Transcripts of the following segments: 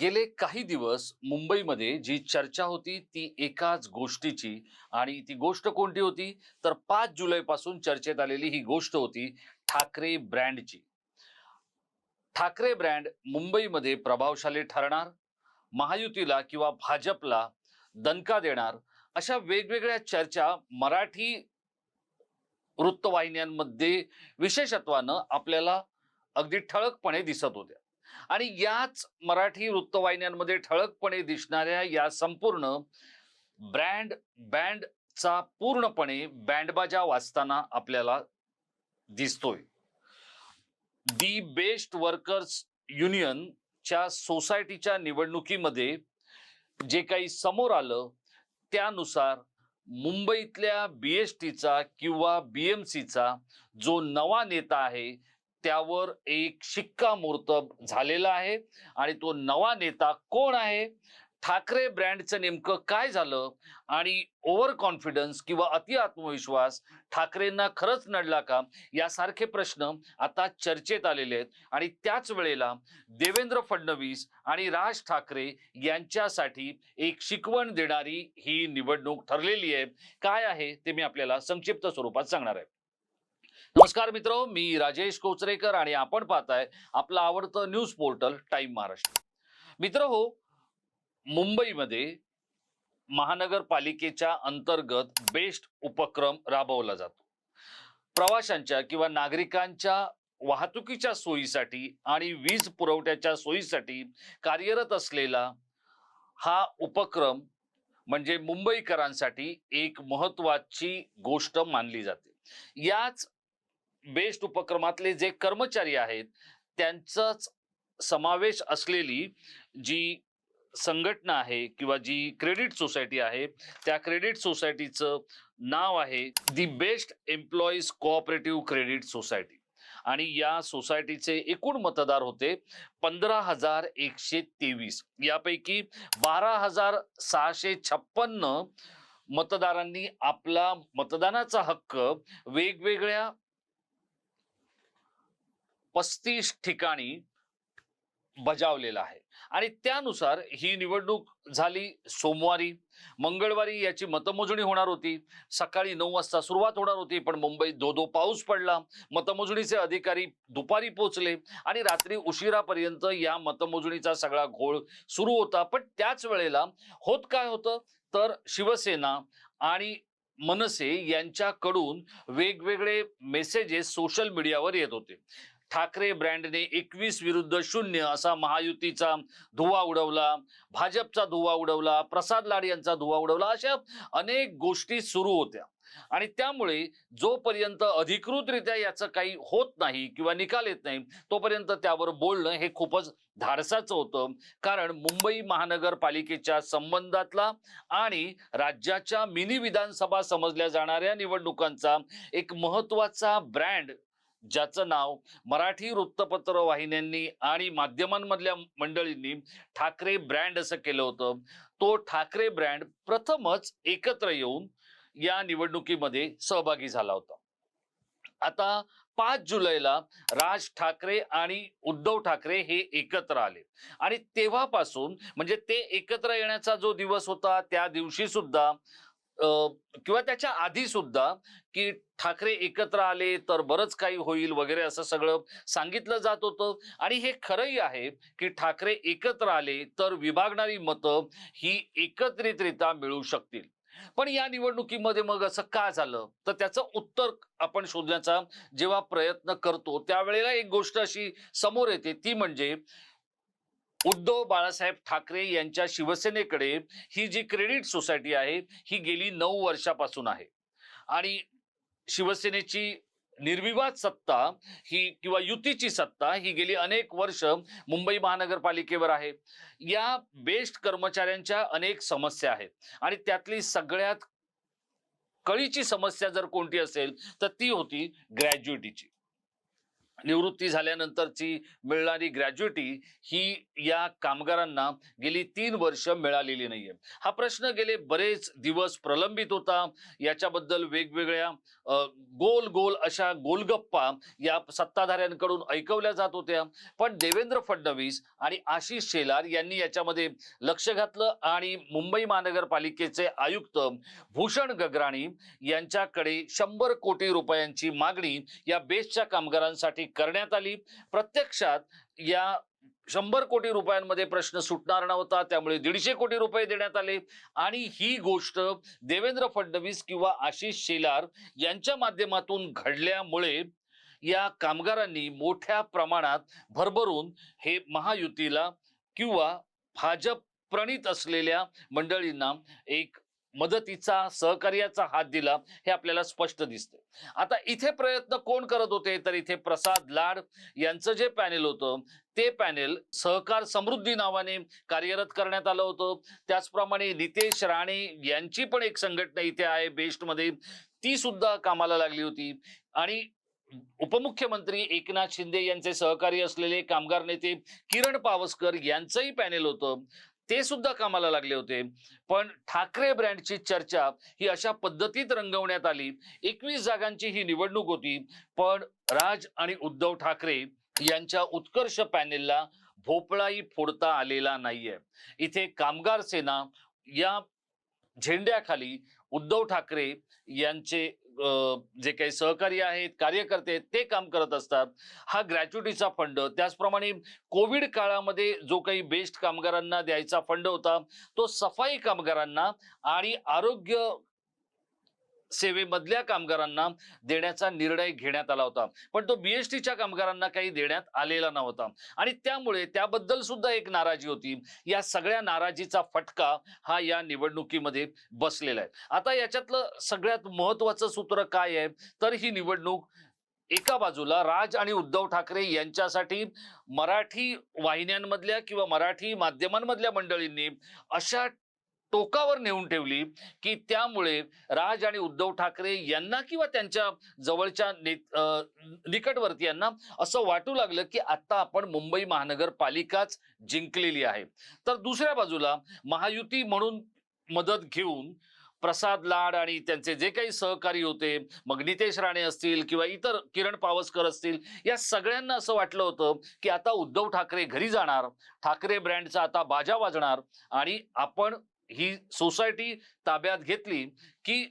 गेले काही दिवस मुंबईमध्ये जी चर्चा होती ती एकाच गोष्टीची. आणि ती गोष्ट कोणती होती? तर पाच जुलैपासून चर्चेत आलेली ही गोष्ट होती ठाकरे ब्रँडची. ठाकरे ब्रँड मुंबईमध्ये प्रभावशाली ठरणार महायुतीला किंवा भाजपला दणका देणार अशा वेगवेगळ्या चर्चा मराठी वृत्तवाहिन्यांमध्ये विशेषत्वानं आपल्याला अगदी ठळकपणे दिसत होत्या. आणि याच मराठी वृत्तवाहिन्यांमध्ये ठळकपणे दिसणाऱ्या या संपूर्ण ब्रँड बँडचा पूर्णपणे बँडबाजा वाचताना आपल्याला दिसतोय. दी बेस्ट वर्कर्स युनियनच्या सोसायटीच्या निवडणुकीमध्ये जे काही समोर आलं त्यानुसार मुंबईतल्या बी एस टीचा किंवा बी एम सीचा जो नवा नेता आहे त्यावर एक शिक्कामोर्तब झालेला आहे. आणि तो नवा नेता कोण आहे? ठाकरे ब्रँडचं नेमकं काय झालं? आणि ओव्हर कॉन्फिडन्स किंवा अति आत्मविश्वास ठाकरेंना खरंच नडला का? यासारखे प्रश्न आता चर्चेत आलेले आहेत. आणि त्याच वेळेला देवेंद्र फडणवीस आणि राज ठाकरे यांच्यासाठी एक शिकवण देणारी ही निवडणूक ठरलेली आहे. काय आहे ते मी आपल्याला संक्षिप्त स्वरूपात सांगणार आहे. नमस्कार मित्र मी राजेश कोचरेकर आणि आपण पाहताय आपलं आवडतं न्यूज पोर्टल टाइम महाराष्ट्र. मित्र हो मुंबईमध्ये महानगरपालिकेच्या अंतर्गत बेस्ट उपक्रम राबवला जातो. प्रवाशांच्या किंवा नागरिकांच्या वाहतुकीच्या सोयीसाठी आणि वीज पुरवठ्याच्या सोयीसाठी कार्यरत असलेला हा उपक्रम म्हणजे मुंबईकरांसाठी एक महत्वाची गोष्ट मानली जाते. याच बेस्ट उपक्रमातले जे कर्मचारी आहेत त्यांचाच समावेश असलेली जी संघटना आहे किंवा जी क्रेडिट सोसायटी आहे त्या क्रेडिट सोसायटीचं नाव आहे the BEST employees cooperative credit society. आणि या सोसायटीचे एकूण मतदार होते पंधरा हजार एकशे तेवीस. यापैकी बारा हजार सहाशे छप्पन्न मतदारांनी आपला मतदानाचा हक्क वेगवेगळ्या पस्तीस ठिकाणी बजावलेला आहे. आणि त्यानुसार ही निवडणूक झाली सोमवारी. मंगळवारी याची मतमोजणी होणार होती. सकाळी नऊ वाजता सुरुवात होणार होती पण मुंबईत दो दो पाऊस पडला. मतमोजणीचे अधिकारी दुपारी पोहोचले आणि रात्री उशिरापर्यंत या मतमोजणीचा सगळा घोळ सुरू होता. पण त्याच वेळेला होत काय होतं? तर शिवसेना आणि मनसे यांच्याकडून वेगवेगळे मेसेजेस सोशल मीडियावर येत होते. ठाकरे ब्रँडने एकवीस विरुद्ध शून्य असा महायुतीचा धुवा उडवला भाजपचा धुवा उडवला प्रसाद लाड यांचा धुवा उडवला अशा अनेक गोष्टी सुरू होत्या. आणि त्यामुळे जोपर्यंत अधिकृतरित्या याचं काही होत नाही किंवा निकाल येत नाही तोपर्यंत त्यावर बोलणं हे खूपच धाडसाचं होतं. कारण मुंबई महानगरपालिकेच्या संबंधातला आणि राज्याच्या मिनी विधानसभा समजल्या जाणाऱ्या निवडणुकांचा एक महत्त्वाचा ब्रँड ज्याचं नाव मराठी वृत्तपत्र वाहिन्यांनी आणि माध्यमांमधल्या मंडळींनी ठाकरे ब्रँड असं केलं होतं. तो ठाकरे ब्रँड प्रथमच एकत्र येऊन या निवडणुकीमध्ये सहभागी झाला होता. आता पाच जुलैला राज ठाकरे आणि उद्धव ठाकरे हे एकत्र आले. आणि तेव्हापासून म्हणजे ते एकत्र येण्याचा जो दिवस होता त्या दिवशी सुद्धा किंवा त्याच्या आधी सुद्धा की ठाकरे एकत्र आले तर बरंच काही होईल वगैरे असं सगळं सांगितलं जात होतं. आणि हे खरंही आहे की ठाकरे एकत्र आले तर विभागणारी मतं ही एकत्रितरित्या मिळू शकतील. पण या निवडणुकीमध्ये मग असं का झालं? तर त्याचं उत्तर आपण शोधण्याचा जेव्हा प्रयत्न करतो त्यावेळेला एक गोष्ट अशी समोर येते ती म्हणजे उद्धव बाळासाहेब ठाकरे यांच्या शिवसेनेकडे ही जी क्रेडिट सोसायटी आहे ही गेली नऊ वर्षापासून आहे. आणि शिवसेनेची निर्विवाद सत्ता ही किंवा युतीची सत्ता ही गेली अनेक वर्ष मुंबई महानगरपालिकेवर आहे. या बेस्ट कर्मचाऱ्यांच्या अनेक समस्या आहेत. आणि त्यातली सगळ्यात कळीची समस्या जर कोणती असेल तर ती होती ग्रॅज्युएटीची. निवृत्ती झाल्यानंतरची मिळणारी ग्रॅज्युटी ही या कामगारांना गेली तीन वर्ष मिळालेली नाहीये. हा प्रश्न गेले बरेच दिवस प्रलंबित होता. याच्याबद्दल वेगवेगळ्या गोल गोल अशा गोलगप्पा या सत्ताधाऱ्यांकडून ऐकवल्या जात होत्या. पण देवेंद्र फडणवीस आणि आशिष शेलार यांनी याच्यामध्ये लक्ष घातलं आणि मुंबई महानगरपालिकेचे आयुक्त भूषण गगराणी यांच्याकडे शंभर कोटी रुपयांची मागणी या बेस्टच्या कामगारांसाठी करण्यात आली. प्रत्यक्षात या शंभर कोटी रुपयांमध्ये प्रश्न सुटणार नव्हता त्यामुळे दीडशे कोटी रुपये देण्यात आले. आणि ही गोष्ट देवेंद्र फडणवीस किंवा आशिष शेलार यांच्या माध्यमातून घडल्यामुळे या कामगारांनी मोठ्या प्रमाणात भरभरून हे महायुतीला किंवा भाजप प्रणित असलेल्या मंडळींना एक मदतीचा सहकार्याचा हात दिला हे आपल्याला स्पष्ट दिसते. आता इथे प्रयत्न कोण करत होते? तर इथे प्रसाद लाड यांचं जे पॅनेल होतं ते पॅनेल सहकार समृद्धी नावाने कार्यरत करण्यात आलं होतं. त्याचप्रमाणे नितेश राणे यांची पण एक संघटना इथे आहे बेस्टमध्ये. ती सुद्धा कामाला लागली होती. आणि उपमुख्यमंत्री एकनाथ शिंदे यांचे सहकारी असलेले कामगार नेते किरण पावसकर यांचंही पॅनेल होतं. ते सुद्धा कामाला लागले होते. पण ठाकरे ब्रँडची चर्चा ही अशा पद्धतीत रंगवण्यात आली. एकवीस जागांची ही निवडणूक होती. पण राज आणि उद्धव ठाकरे यांच्या उत्कर्ष पॅनेलला भोपळाही फोडता आलेला नाहीये. इथे कामगार सेना या झेंड्याखाली उद्धव ठाकरे यांचे जे काही सहकारी आहेत कार्यकर्ते आहेत ते काम करत असतात. हा ग्रॅच्युटीचा फंड. त्याचप्रमाणे कोविड काळामध्ये जो काही बेस्ट कामगारांना द्यायचा फंड होता तो सफाई कामगारांना आणि आरोग्य सेवेमधल्या कामगारांना देण्याचा निर्णय घेण्यात आला होता. पण तो बीएसटीच्या कामगारांना काही देण्यात आलेला नव्हता. आणि त्यामुळे त्याबद्दल सुद्धा एक नाराजी होती. या सगळ्या नाराजीचा फटका हा या निवडणुकीमध्ये बसलेला आहे. आता याच्यातलं सगळ्यात महत्वाचं सूत्र काय आहे? तर ही निवडणूक एका बाजूला राज आणि उद्धव ठाकरे यांच्यासाठी मराठी वाहिन्यांमधल्या किंवा मराठी माध्यमांमधल्या मंडळींनी अशा टोकावर नेऊन ठेवली की त्यामुळे राज आणि उद्धव ठाकरे यांना किंवा त्यांच्या जवळच्या ने निकटवर्ती यांना असं वाटू लागलं की आता आपण मुंबई महानगरपालिकाच जिंकलेली आहे. तर दुसऱ्या बाजूला महायुती म्हणून मदत घेऊन प्रसाद लाड आणि त्यांचे जे काही सहकारी होते मग नितेश राणे असतील किंवा इतर किरण पावसकर असतील या सगळ्यांना असं वाटलं होतं की आता उद्धव ठाकरे घरी जाणार ठाकरे ब्रँडचा आता बाजा वाजणार आणि आपण ही सोसायटी ताब्यात घेतली की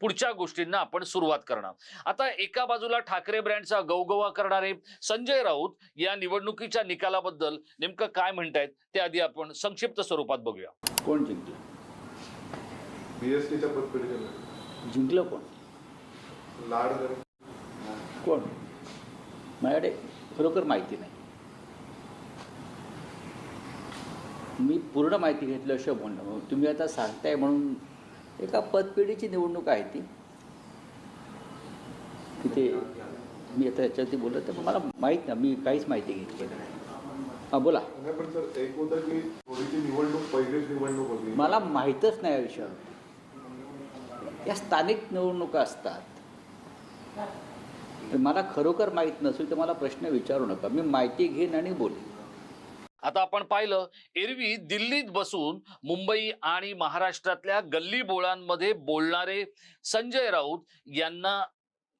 पुढच्या गोष्टींना आपण सुरुवात करणार. आता एका बाजूला ठाकरे ब्रँडचा गवगवा करणारे संजय राऊत या निवडणुकीच्या निकालाबद्दल नेमकं काय म्हणतायत ते आधी आपण संक्षिप्त स्वरूपात बघूया. कोण जिंकलं जिंकलं कोण? लाड कोण? माझ्याकडे खरोखर माहिती नाही. मी पूर्ण माहिती घेतल्याशिवाय म्हणणं तुम्ही आता सांगताय म्हणून एका पदपेढीची निवडणूक आहे ती. तिथे मी आता याच्यावरती बोलत तर मला माहीत ना मी काहीच माहिती घेतली नाही. हां बोला. मला माहीतच नाही या विषयावर. या स्थानिक निवडणुका असतात. मला खरोखर माहीत नसेल तर मला प्रश्न विचारू नका. मी माहिती घेईन आणि बोलेन. आता आपण पाहिलं एरवी दिल्लीत बसून मुंबई आणि महाराष्ट्रातल्या गल्ली बोळांमध्ये बोलणारे संजय राऊत यांना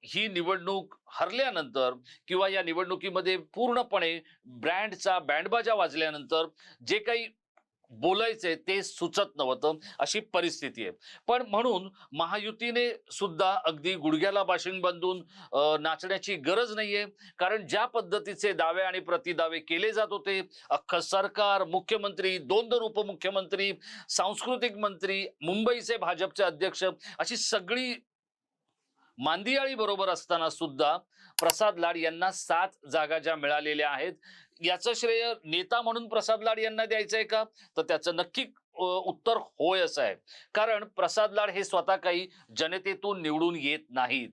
ही निवडणूक हरल्यानंतर किंवा या निवडणुकीमध्ये पूर्णपणे ब्रँडचा बँडबाजा वाजल्यानंतर जे काही बोलायचे ते सुचत नव्हतं अशी परिस्थिती आहे. पण म्हणून महायुतीने सुद्धा अगदी गुडघ्याला बाशिंग बांधून नाचण्याची गरज नाहीये. कारण ज्या पद्धतीचे दावे आणि प्रतिदावे केले जात होते अख्खं सरकार मुख्यमंत्री दोन दोन उपमुख्यमंत्री सांस्कृतिक मंत्री मुंबईचे भाजपचे अध्यक्ष अशी सगळी मांदियाळी बरोबर असताना सुद्धा प्रसाद लाड यांना सात जागा ज्या मिळालेल्या आहेत याचं श्रेय नेता म्हणून प्रसाद लाड यांना द्यायचं आहे का? तर त्याचं नक्की उत्तर होय असं आहे. कारण प्रसाद लाड हे स्वतः काही जनतेतून निवडून येत नाहीत.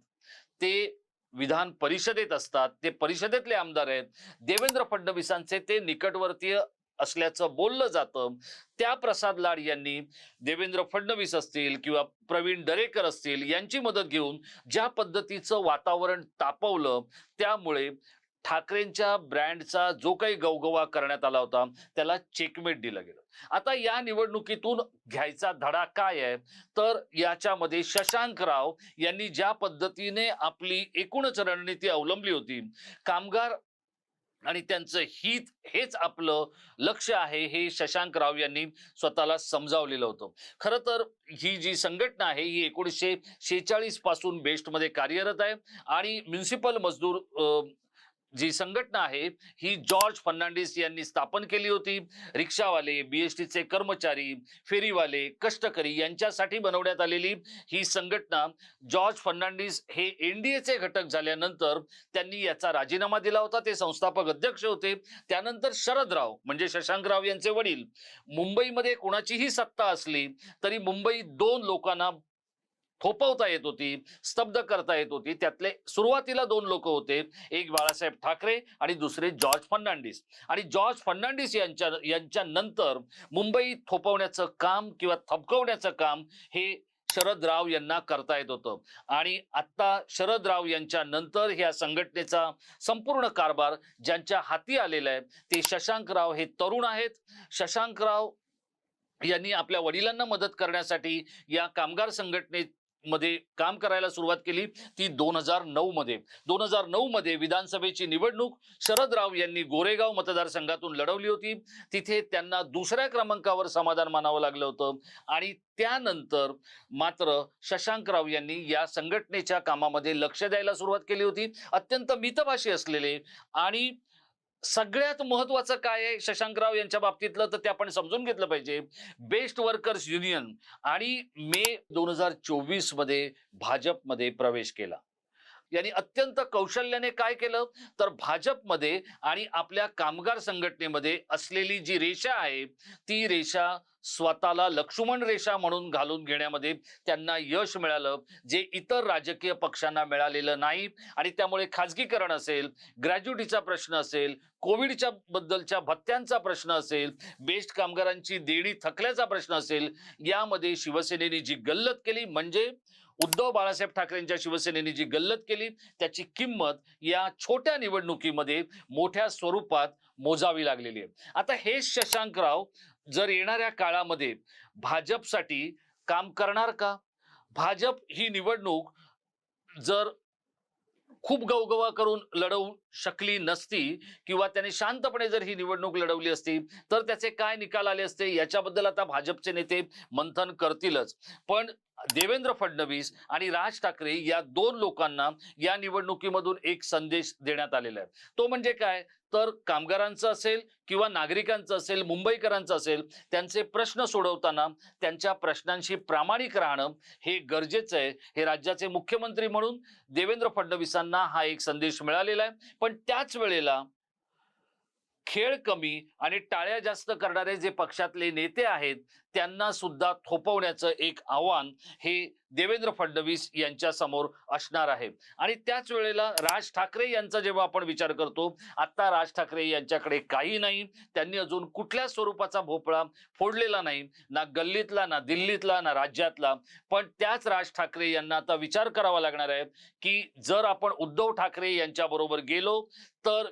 ते विधान परिषदेत असतात ते परिषदेतले आमदार आहेत. देवेंद्र फडणवीसांचे ते निकटवर्तीय असल्याचं बोललं जातं. त्या प्रसाद लाड यांनी देवेंद्र फडणवीस असतील किंवा प्रवीण दरेकर असतील यांची मदत घेऊन ज्या पद्धतीचं वातावरण तापवलं त्यामुळे ठाकरेंच्या ब्रँडचा जो काही गवगवा करण्यात आला होता त्याला चेकमेट दिलं गेलं. आता या निवडणुकीतून घ्यायचा धडा काय आहे? तर याच्यामध्ये शशांक राव यांनी ज्या पद्धतीने आपली एकूणच रणनीती अवलंबली होती कामगार आणि त्यांचं हित हेच आपलं लक्ष आहे हे शशांक राव यांनी स्वतःला समजावलेलं होतं. खरं तर ही जी संघटना आहे ही एकोणीसशे शेहेचाळीसपासून बेस्टमध्ये कार्यरत आहे आणि म्युन्सिपल मजदूर जी संघटना आहे ही जॉर्ज फर्नांडिस यांनी स्थापन केली होती. रिक्षावाले बीएसटीचे कर्मचारी फेरीवाले कष्टकरी यांच्यासाठी बनवण्यात आलेली ही संघटना जॉर्ज फर्नांडिस हे एनडीएचे घटक झाल्यानंतर त्यांनी याचा राजीनामा दिला होता. ते संस्थापक अध्यक्ष होते. त्यानंतर शरदराव म्हणजे शशांकराव यांचे वडील. मुंबईमध्ये कोणाचीही सत्ता असली तरी मुंबई दोन लोकांना थोपवता येत होती स्तब्ध करता येत होती. त्यातले सुरुवातीला दोन लोक होते एक बाळासाहेब ठाकरे आणि दुसरे जॉर्ज फर्नांडिस. आणि जॉर्ज फर्नांडिस यांच्या यांच्यानंतर मुंबई थोपवण्याचं काम किंवा थपकवण्याचं काम हे शरद राव यांना करता येत होतं. आणि आता शरद राव यांच्या नंतर ह्या संघटनेचा संपूर्ण कारभार ज्यांच्या हाती आलेला आहे ते शशांकराव हे तरुण आहेत. शशांकराव यांनी आपल्या वडिलांना मदत करण्यासाठी या कामगार संघटनेत मध्ये काम करायला सुरुवात केली ती दोन हजार नऊ मध्ये. दोन हजार नऊ मध्ये विधानसभेची निवडणूक शरद राव यांनी गोरेगाव मतदारसंघातून लढवली होती. तिथे त्यांना दुसऱ्या क्रमांकावर समाधान मानावं लागलं होतं. आणि त्यानंतर मात्र शशांकराव यांनी या संघटनेच्या कामामध्ये लक्ष द्यायला सुरुवात केली होती. अत्यंत मितभाषी असलेले आणि सगळ्यात महत्वाचं काय आहे? शशांकराव यांच्या बाबतीतलं तर ते आपण समजून घेतलं पाहिजे. बेस्ट वर्कर्स युनियन आणि मे दोन हजार चोवीसमध्ये भाजपमध्ये प्रवेश केला. यांनी अत्यंत कौशल्याने काय केलं? तर भाजपमध्ये आणि आपल्या कामगार संघटनेमध्ये असलेली जी रेषा आहे ती रेषा स्वतःला लक्ष्मण रेषा म्हणून घालून घेण्यामध्ये त्यांना यश मिळालं जे इतर राजकीय पक्षांना मिळालेलं नाही. आणि त्यामुळे खाजगीकरण असेल ग्रॅज्युटीचा प्रश्न असेल कोविडच्या बद्दलच्या भत्त्यांचा प्रश्न असेल बेस्ट कामगारांची देणी थकल्याचा प्रश्न असेल यामध्ये शिवसेनेने जी गल्लत केली म्हणजे उद्धव बाळासाहेब ठाकरेंच्या शिवसेनेने जी गल्लत केली त्याची किंमत या छोट्या निवडणुकीमध्ये मोठ्या स्वरूपात मोजावी लागलेली आहे. आता हे शशांकराव जर येणाऱ्या काळामध्ये भाजपसाठी काम करणार का? भाजप ही निवडणूक जर खूप गवगवा करून लढवू शकली नसती किंवा त्याने शांतपणे जर ही निवडणूक लढवली असती तर त्याचे काय निकाल आले असते? याच्याबद्दल आता भाजपचे नेते मंथन करतीलच. पण देवेंद्र फडणवीस आणि राज ठाकरे या दोन लोकांना या निवडणुकीमधून एक संदेश देण्यात आलेला आहे. तो म्हणजे काय? तर कामगारांचं असेल किंवा नागरिकांचं असेल मुंबईकरांचं असेल त्यांचे प्रश्न सोडवताना त्यांच्या प्रश्नांशी प्रामाणिक राहणं हे गरजेचं आहे. हे राज्याचे मुख्यमंत्री म्हणून देवेंद्र फडणवीसांना हा एक संदेश मिळालेला आहे. पण त्याच वेळेला खेळ कमी आणि टाळ्या जास्त करणारे जे पक्षातले नेते आहेत त्यांना सुद्धा थोपवण्याचं एक आव्हान हे देवेंद्र फडणवीस यांच्या समोर असणार आहे. आणि त्याच वेळेला राज ठाकरे यांचा जेव्हा आपण विचार करतो आता राज ठाकरे यांच्याकडे काही नाही त्यांनी अजून कुठल्या स्वरूपाचा भोपळा फोडलेला नाही ना गल्लीतला ना दिल्लीतला ना राज्यातला. पण त्याच राज ठाकरे यांना आता विचार करावा लागणार आहे की जर आपण उद्धव ठाकरे यांच्याबरोबर गेलो तर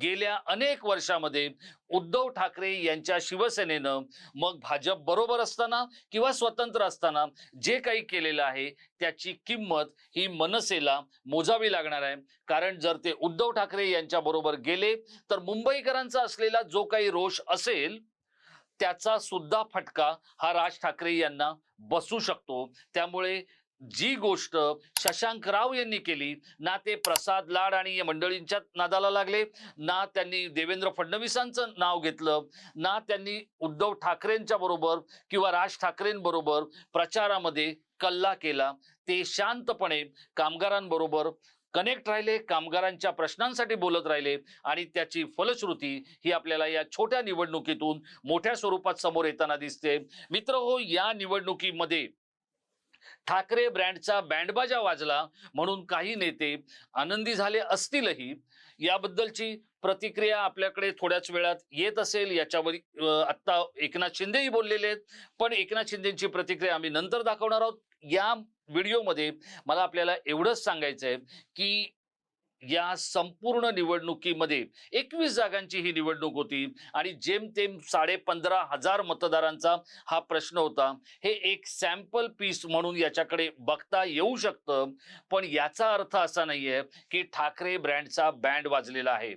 गेल्या अनेक वर्षामध्ये उद्धव ठाकरे यांच्या शिवसेनेनं मग भाजप बरोबर असताना किंवा स्वतंत्र असताना जे काही केलेलं आहे त्याची किंमत ही मनसेला मोजावी लागणार आहे. कारण जर ते उद्धव ठाकरे यांच्या बरोबर गेले तर मुंबईकरांचा असलेला जो काही रोष असेल त्याचा सुद्धा फटका हा राज ठाकरे यांना बसू शकतो. त्यामुळे जी गोष्ट शशांक राव यांनी केली ना ते प्रसाद लाड आणि या मंडळींच्या नादाला लागले ना त्यांनी देवेंद्र फडणवीसांचं नाव घेतलं ना त्यांनी उद्धव ठाकरेंच्या बरोबर किंवा राज ठाकरेंबरोबर प्रचारामध्ये कल्ला केला. ते शांतपणे कामगारांबरोबर कनेक्ट राहिले कामगारांच्या प्रश्नांसाठी बोलत राहिले आणि त्याची फलश्रुती ही आपल्याला या छोट्या निवडणुकीतून मोठ्या स्वरूपात समोर येताना दिसते. मित्र हो या निवडणुकीमध्ये ठाकरे ब्रँडचा बँडबाजा वाजला म्हणून काही नेते आनंदी झाले असतीलही. याबद्दलची प्रतिक्रिया आपल्याकडे थोड्याच वेळात येत असेल. याच्यावर आत्ता एकनाथ शिंदेही बोललेले आहेत. पण एकनाथ शिंदेची प्रतिक्रिया आम्ही नंतर दाखवणार आहोत. या व्हिडिओमध्ये मला आपल्याला एवढंच सांगायचं आहे की या संपूर्ण निवडणुकीमध्ये एकवीस जागांची ही निवडणूक होती आणि जेमतेम साडे पंधरा हजार मतदारांचा हा प्रश्न होता. हे एक सॅम्पल पीस म्हणून याच्याकडे बघता येऊ शकतं. पण याचा अर्थ असा नाहीये की ठाकरे ब्रँडचा बँड वाजलेला आहे.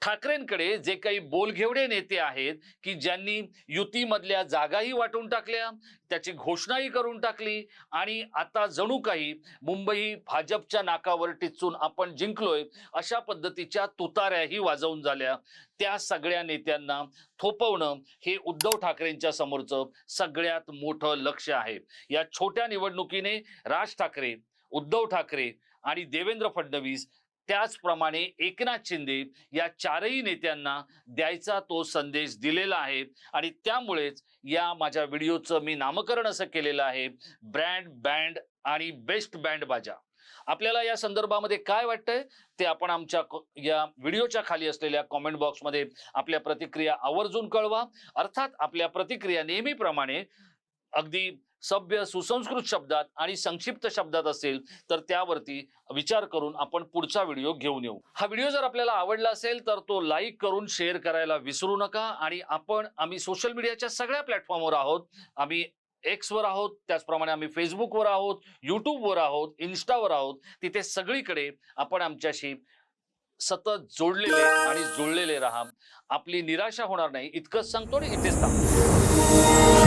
ठाकरेंकडे जे काही बोलघेवडे नेते आहेत की ज्यांनी युतीमधल्या जागाही वाटून टाकल्या त्याची घोषणाही करून टाकली आणि आता जणू काही मुंबई भाजपच्या नाकावर टिचून आपण जिंकलोय अशा पद्धतीच्या तुताऱ्याही वाजवून झाल्या. त्या सगळ्या नेत्यांना थोपवणं हे उद्धव ठाकरेंच्या समोरचं सगळ्यात मोठं लक्ष आहे. या छोट्या निवडणुकीने राज ठाकरे उद्धव ठाकरे आणि देवेंद्र फडणवीस त्याचप्रमाणे एकनाथ शिंदे या चारही नेत्यांना द्यायचा तो संदेश दिलेला आहे. आणि त्यामुळेच या माझ्या व्हिडिओचं मी नामकरण असं केलेलं आहे. ब्रँड बँड आणि बेस्ट बँड बाजा. आपल्याला या संदर्भामध्ये काय वाटतंय? ते आपण आमच्या या व्हिडिओच्या खाली असलेल्या कॉमेंट बॉक्समध्ये आपल्या प्रतिक्रिया आवर्जून कळवा. अर्थात आपल्या प्रतिक्रिया नेहमीप्रमाणे अगदी सभ्य सुसंस्कृत शब्दात आणि संक्षिप्त शब्दात असेल तर त्यावरती विचार करून आपण पुढचा व्हिडिओ घेऊन येऊ. हा व्हिडिओ जर आपल्याला आवडला असेल तर तो लाईक करून शेअर करायला विसरू नका आणि आपण आम्ही सोशल मीडियाच्या सगळ्या प्लॅटफॉर्मवर आहोत. आम्ही एक्सवर आहोत त्याचप्रमाणे आम्ही फेसबुकवर आहोत यूट्यूबवर आहोत इन्स्टावर आहोत. तिथे सगळीकडे आपण आमच्याशी सतत जोडलेले आणि जुळलेले राहा. आपली निराशा होणार नाही. इतकंच सांगतो आणि इथेच थांबतो.